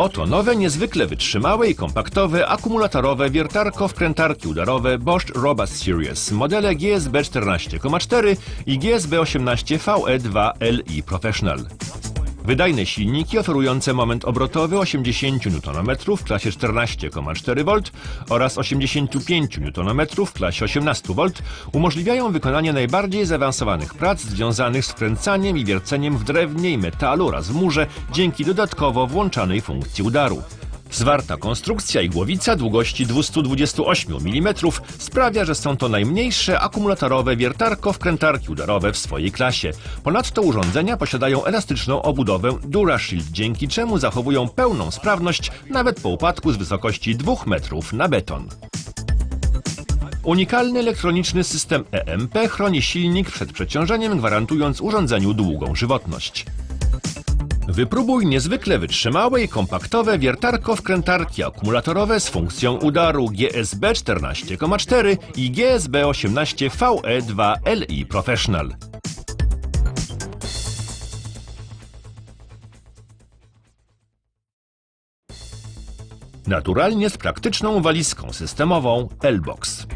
Oto nowe, niezwykle wytrzymałe i kompaktowe akumulatorowe wiertarko-wkrętarki udarowe Bosch Robust Series, modele GSB 14,4 i GSB 18 VE2 Li Professional. Wydajne silniki oferujące moment obrotowy 80 Nm w klasie 14,4 V oraz 85 Nm w klasie 18 V umożliwiają wykonanie najbardziej zaawansowanych prac związanych z wkręcaniem i wierceniem w drewnie i metalu oraz w murze dzięki dodatkowo włączanej funkcji udaru. Zwarta konstrukcja i głowica długości 228 mm sprawia, że są to najmniejsze akumulatorowe wiertarko-wkrętarki udarowe w swojej klasie. Ponadto urządzenia posiadają elastyczną obudowę DuraShield, dzięki czemu zachowują pełną sprawność nawet po upadku z wysokości 2 metrów na beton. Unikalny elektroniczny system EMP chroni silnik przed przeciążeniem, gwarantując urządzeniu długą żywotność. Wypróbuj niezwykle wytrzymałe i kompaktowe wiertarko-wkrętarki akumulatorowe z funkcją udaru GSB 14,4 i GSB 18 VE2 Li Professional. Naturalnie z praktyczną walizką systemową L-Box.